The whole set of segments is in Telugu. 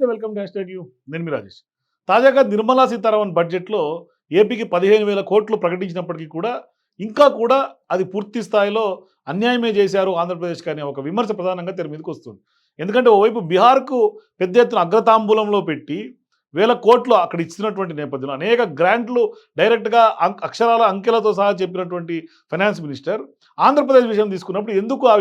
నమస్తే వెల్కమ్ టు హ్యాష్ యూ. నేను మీ రాజేష్. తాజాగా నిర్మలా సీతారామన్ బడ్జెట్లో ఏపీకి పదిహేను వేల కోట్లు ప్రకటించినప్పటికీ కూడా ఇంకా కూడా అది పూర్తి స్థాయిలో అన్యాయమే చేశారు ఆంధ్రప్రదేశ్కి అనే ఒక విమర్శ ప్రధానంగా తెర మీదకి వస్తుంది. ఎందుకంటే ఓవైపు బీహార్కు పెద్ద ఎత్తున అగ్రతాంబూలంలో పెట్టి వేల కోట్లు అక్కడ ఇచ్చినటువంటి నేపథ్యంలో అనేక గ్రాంట్లు డైరెక్ట్గా అక్షరాల అంకెలతో సహా చెప్పినటువంటి ఫైనాన్స్ మినిస్టర్ ఆంధ్రప్రదేశ్ విషయం తీసుకున్నప్పుడు ఎందుకు ఆ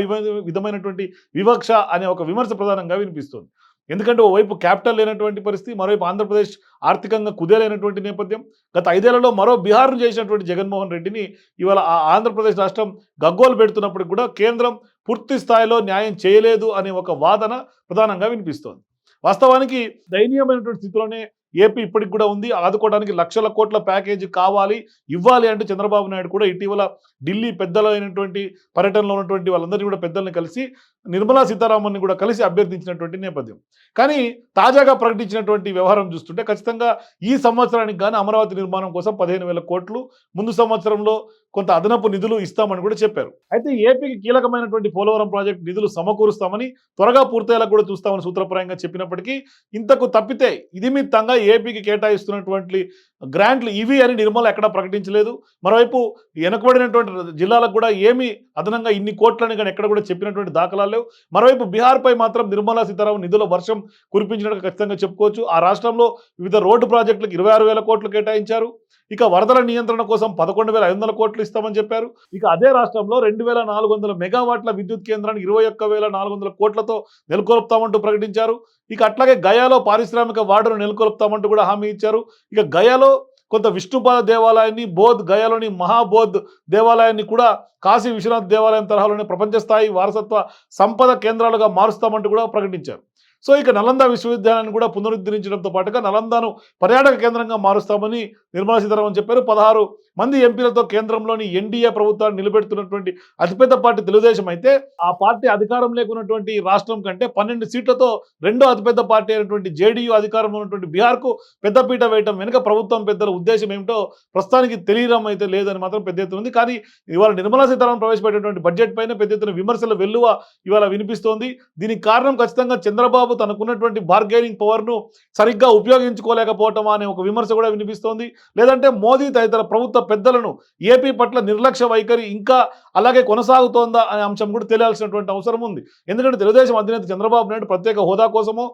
విధమైనటువంటి వివక్ష అనే ఒక విమర్శ ప్రధానంగా వినిపిస్తుంది. ఎందుకంటే ఓవైపు క్యాపిటల్ లేనటువంటి పరిస్థితి మరోవైపు ఆంధ్రప్రదేశ్ ఆర్థికంగా కుదేలైనటువంటి నేపథ్యం. గత ఐదేళ్ళలో మరో బీహార్ను చేసినటువంటి జగన్మోహన్ రెడ్డిని ఇవాళ ఆ ఆంధ్రప్రదేశ్ రాష్ట్రం గగ్గోలు పెడుతున్నప్పటికి కూడా కేంద్రం పూర్తి స్థాయిలో న్యాయం చేయలేదు అనే ఒక వాదన ప్రధానంగా వినిపిస్తోంది. వాస్తవానికి దయనీయమైనటువంటి స్థితిలోనే ఏపీ ఇప్పటికి కూడా ఉంది. ఆదుకోవడానికి లక్షల కోట్ల ప్యాకేజీ కావాలి ఇవ్వాలి అంటే చంద్రబాబు నాయుడు కూడా ఇటీవల ఢిల్లీ పెద్దలు అయినటువంటి పర్యటనలో ఉన్నటువంటి వాళ్ళందరినీ కూడా పెద్దల్ని కలిసి నిర్మలా సీతారామన్ని కూడా కలిసి అభ్యర్థించినటువంటి నేపథ్యం. కానీ తాజాగా ప్రకటించినటువంటి వ్యవహారం చూస్తుంటే ఖచ్చితంగా ఈ సంవత్సరానికి కానీ అమరావతి నిర్మాణం కోసం పదిహేను వేల కోట్లు ముందు సంవత్సరంలో కొంత అదనపు నిధులు ఇస్తామని కూడా చెప్పారు. అయితే ఏపీకి కీలకమైనటువంటి పోలవరం ప్రాజెక్టు నిధులు సమకూరుస్తామని త్వరగా పూర్తయ్యేలా కూడా చూస్తామని సూత్రప్రాయంగా చెప్పినప్పటికీ ఇంతకు తప్పితే ఇది మిత్తంగా ఏపీకి కేటాయిస్తున్నటువంటి గ్రాంట్లు ఇవి అని నిర్మల ఎక్కడా ప్రకటించలేదు. మరోవైపు వెనుకబడినటువంటి జిల్లాలకు కూడా ఏమి అదనంగా ఇన్ని కోట్లని కానీ ఎక్కడ కూడా చెప్పినటువంటి దాఖలాలు లేవు. మరోవైపు బీహార్పై మాత్రం నిర్మలా సీతారామన్ నిధుల వర్షం కురిపించినట్టు ఖచ్చితంగా చెప్పుకోవచ్చు. ఆ రాష్ట్రంలో వివిధ రోడ్డు ప్రాజెక్టులకు ఇరవై ఆరు వేల కోట్లు కేటాయించారు. ఇక వరదల నియంత్రణ కోసం పదకొండు వేల ఐదు వందల కోట్లు ఇస్తామని చెప్పారు. ఇక అదే రాష్ట్రంలో రెండు వేల నాలుగు వందల మెగావాట్ల విద్యుత్ కేంద్రాన్ని ఇరవై ఒక్క వేల నాలుగు వందల కోట్లతో నెలకొల్పుతామంటూ ప్రకటించారు. ఇక అట్లాగే గయాలో పారిశ్రామిక వార్డును నెలకొల్పుతామంటూ కూడా హామీ ఇచ్చారు. ఇక గయాలో కొంత విష్ణుపాద దేవాలయాన్ని బోధ్ గయాలోని మహాబోధ్ దేవాలయాన్ని కూడా కాశీ విశ్వనాథ్ దేవాలయం తరహాలోని ప్రపంచ స్థాయి వారసత్వ సంపద కేంద్రాలుగా మారుస్తామంటూ కూడా ప్రకటించారు. సో ఇక నలంద విశ్వవిద్యాలయాన్ని కూడా పునరుద్ధరించడంతో పాటుగా నలందాను పర్యాటక కేంద్రంగా మారుస్తామని నిర్మలా సీతారామన్ చెప్పారు. పదహారు మంది ఎంపీలతో కేంద్రంలోని ఎన్డీఏ ప్రభుత్వాన్ని నిలబెడుతున్నటువంటి అతిపెద్ద పార్టీ తెలుగుదేశం అయితే ఆ పార్టీ అధికారం లేకున్నటువంటి రాష్ట్రం కంటే పన్నెండు సీట్లతో రెండో అతిపెద్ద పార్టీ అయినటువంటి జేడీయూ అధికారంలో ఉన్నటువంటి బీహార్కు పెద్దపీట వేయటం వెనుక ప్రభుత్వం పెద్దల ఉద్దేశం ఏమిటో ప్రస్తుతానికి తెలియడం అయితే లేదని మాత్రం పెద్ద ఎత్తున ఉంది. కానీ ఇవాళ నిర్మలా సీతారామన్ ప్రవేశపెట్టినటువంటి బడ్జెట్ పైన పెద్ద ఎత్తున విమర్శల వెల్లువ ఇవాళ వినిపిస్తోంది. దీనికి కారణం ఖచ్చితంగా చంద్రబాబు తనకున్నటువంటి బార్గెనింగ్ పవర్ను సరిగ్గా ఉపయోగించుకోలేకపోవటం అనే ఒక విమర్శ కూడా వినిపిస్తోంది. లేదంటే మోదీ తదితర ప్రభుత్వ పెద్దలను ఏపీ పట్ల నిర్లక్ష్య వైఖరి ఇంకా అలాగే కొనసాగుతోందా అనే అంశం కూడా తెలియాల్సినటువంటి అవసరం ఉంది. ఎందుకంటే తెలుగుదేశం అధినేత చంద్రబాబు నాయుడు ప్రత్యేక హోదా కోసమో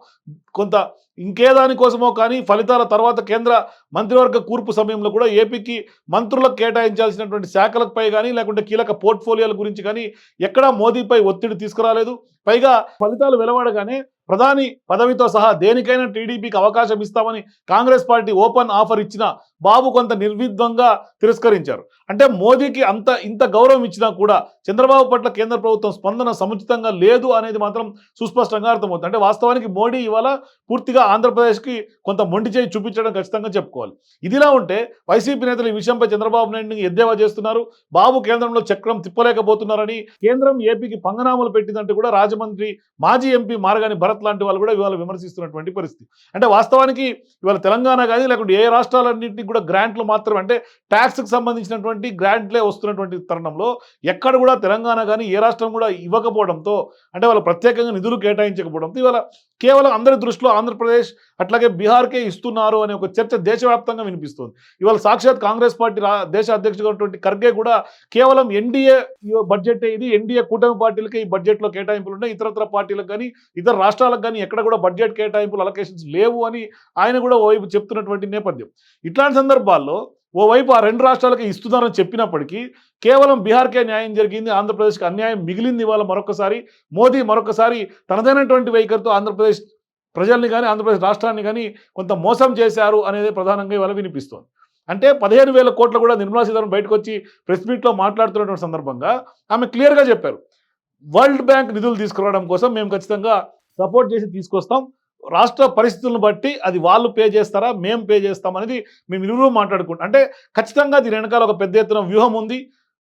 కొంత ఇంకేదాని కోసమో కానీ ఫలితాల తర్వాత కేంద్ర మంత్రివర్గ కూర్పు సమయంలో కూడా ఏపీకి మంత్రులకు కేటాయించాల్సినటువంటి శాఖలపై కానీ లేకుంటే కీలక పోర్ట్ఫోలియోల గురించి కానీ ఎక్కడా మోదీపై ఒత్తిడి తీసుకురాలేదు. పైగా ఫలితాలు వెలువడగానే ప్రధాని పదవితో సహా దేనికైనా టీడీపీకి అవకాశం ఇస్తామని కాంగ్రెస్ పార్టీ ఓపెన్ ఆఫర్ ఇచ్చినా బాబు కొంత నిర్విద్వంగా తిరస్కరించారు. అంటే మోదీకి అంత ఇంత గౌరవం ఇచ్చినా కూడా చంద్రబాబు పట్ల కేంద్ర ప్రభుత్వం స్పందన సముచితంగా లేదు అనేది మాత్రం సుస్పష్టంగా అర్థమవుతుంది. అంటే వాస్తవానికి మోడీ ఇవాళ పూర్తిగా ఆంధ్రప్రదేశ్కి కొంత మొండి చేయి చూపించడం ఖచ్చితంగా చెప్పుకోవాలి. ఇదిలా ఉంటే వైసీపీ నేతలు ఈ విషయంపై చంద్రబాబు నాయుడిని ఎద్దేవా చేస్తున్నారు. బాబు కేంద్రంలో చక్రం తిప్పలేకపోతున్నారని కేంద్రం ఏపీకి పంగనామలు పెట్టిందంటే కూడా రాజమండ్రి మాజీ ఎంపీ మారగాని భరత్ లాంటి వాళ్ళు కూడా ఇవాళ విమర్శిస్తున్నటువంటి పరిస్థితి. అంటే వాస్తవానికి ఇవాళ తెలంగాణ కానీ లేకుంటే ఏ రాష్ట్రాలన్నింటినీ కూడా గ్రాంట్లు మాత్రం అంటే ట్యాక్స్కి సంబంధించినటువంటి గ్రాంట్లే వస్తున్నటువంటి తరుణంలో ఎక్కడ కూడా తెలంగాణ కానీ ఏ రాష్ట్రం కూడా ఇవ్వకపోవడంతో అంటే వాళ్ళు ప్రత్యేకంగా నిధులు కేటాయించకపోవడంతో ఇవాళ కేవలం అందరి దృష్టిలో ఆంధ్రప్రదేశ్ అట్లాగే బీహార్కే ఇస్తున్నారు అనే ఒక చర్చ దేశవ్యాప్తంగా వినిపిస్తుంది. ఇవాళ సాక్షాత్ కాంగ్రెస్ పార్టీ దేశ అధ్యక్షుడు ఖర్గే కూడా కేవలం ఎన్డీఏ బడ్జెట్ ఇది ఎన్డీఏ కూటమి పార్టీలకి ఈ బడ్జెట్లో కేటాయింపులు ఉన్నాయి. ఇతరత్ర పార్టీలకు కానీ ఇతర రాష్ట్రాలకు కానీ ఎక్కడ కూడా బడ్జెట్ కేటాయింపులు అలొకేషన్స్ లేవు అని ఆయన కూడా ఓవైపు చెప్తున్నటువంటి నేపథ్యం. ఇట్లాంటి సందర్భాల్లో ఓవైపు ఆ రెండు రాష్ట్రాలకి ఇస్తున్నారని చెప్పినప్పటికీ కేవలం బీహార్కే న్యాయం జరిగింది ఆంధ్రప్రదేశ్కి అన్యాయం మిగిలింది ఇవాళ మరొకసారి మోదీ మరొకసారి తనదైనటువంటి వైఖరితో ఆంధ్రప్రదేశ్ ప్రజల్ని కానీ ఆంధ్రప్రదేశ్ రాష్ట్రాన్ని కానీ కొంత మోసం చేశారు అనేది ప్రధానంగా ఇవాళ వినిపిస్తోంది. అంటే పదిహేను వేల కోట్లు కూడా నిర్మలా సీతారామన్ బయటకు వచ్చి ప్రెస్ మీట్లో మాట్లాడుతున్నటువంటి సందర్భంగా ఆమె క్లియర్గా చెప్పారు. వరల్డ్ బ్యాంక్ నిధులు తీసుకురావడం కోసం మేము ఖచ్చితంగా సపోర్ట్ చేసి తీసుకొస్తాం. రాష్ట్ర పరిస్థితులను బట్టి అది వాళ్ళు పే చేస్తారా మేము పే చేస్తాం అనేది మేము ఇరువురు మాట్లాడుకుంటాం. అంటే ఖచ్చితంగా దీని వెనకాల ఒక పెద్ద ఎత్తున వ్యూహం ఉంది.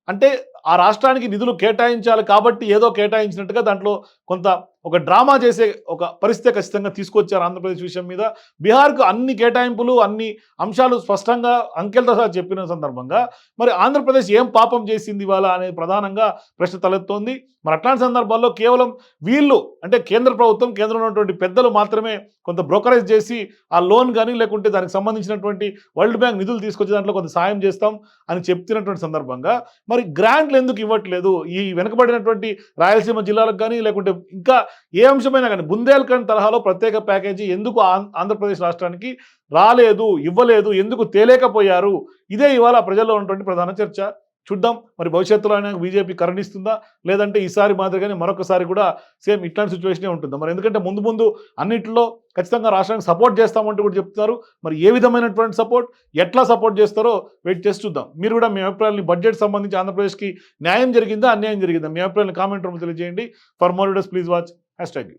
అంటే ఆ రాష్ట్రానికి నిధులు కేటాయించాలి కాబట్టి ఏదో కేటాయించినట్టుగా దాంట్లో కొంత ఒక డ్రామా చేసే ఒక పరిస్థితి ఖచ్చితంగా తీసుకొచ్చారు ఆంధ్రప్రదేశ్ విషయం మీద. బీహార్కు అన్ని కేటాయింపులు అన్ని అంశాలు స్పష్టంగా అంకెలతో సహా చెప్పిన సందర్భంగా మరి ఆంధ్రప్రదేశ్ ఏం పాపం చేసింది ఇవాళ అనేది ప్రధానంగా ప్రశ్న తలెత్తోంది. మరి అట్లాంటి సందర్భాల్లో కేవలం వీళ్ళు అంటే కేంద్ర ప్రభుత్వం కేంద్రంలో ఉన్నటువంటి పెద్దలు మాత్రమే కొంత బ్రోకరేజ్ చేసి ఆ లోన్ కానీ లేకుంటే దానికి సంబంధించినటువంటి వరల్డ్ బ్యాంక్ నిధులు తీసుకొచ్చే దాంట్లో కొంత సాయం చేస్తాం అని చెప్తున్నటువంటి సందర్భంగా మరి గ్రాంట్లు ఎందుకు ఇవ్వట్లేదు? ఈ వెనుకబడినటువంటి రాయలసీమ జిల్లాలకు కానీ లేకుంటే ఇంకా ఏ అంశమైనా కానీ బుందేల్ఖండ్ తరహాలో ప్రత్యేక ప్యాకేజీ ఎందుకు ఆం- ఆంధ్రప్రదేశ్ రాష్ట్రానికి రాలేదు ఇవ్వలేదు ఎందుకు తేలేకపోయారు? ఇదే ఇవాళ ప్రజల్లో ఉన్నటువంటి ప్రధాన చర్చ. చూద్దాం. మరి భవిష్యత్తులో అయినా బీజేపీ కరణిస్తుందా? లేదంటే ఈసారి మాదిరిగానే మరొకసారి కూడా సేమ్ ఇట్లాంటి సిచ్యువేషనే ఉంటుందా? మరి ఎందుకంటే ముందు ముందు అన్నింటిలో ఖచ్చితంగా రాష్ట్రానికి సపోర్ట్ చేస్తామంటూ కూడా చెప్తున్నారు. మరి ఏ విధమైనటువంటి సపోర్ట్? ఎట్లా సపోర్ట్ చేస్తారో వెయిట్ చేసి చూద్దాం. మీరు కూడా మీ అభిప్రాయాన్ని బడ్జెట్ సంబంధించి ఆంధ్రప్రదేశ్కి న్యాయం జరిగిందా అన్యాయం జరిగిందా? మీ అభిప్రాయాన్ని కామెంట్ రూమ్ తెలియజేయండి. For more videos please watch hashtag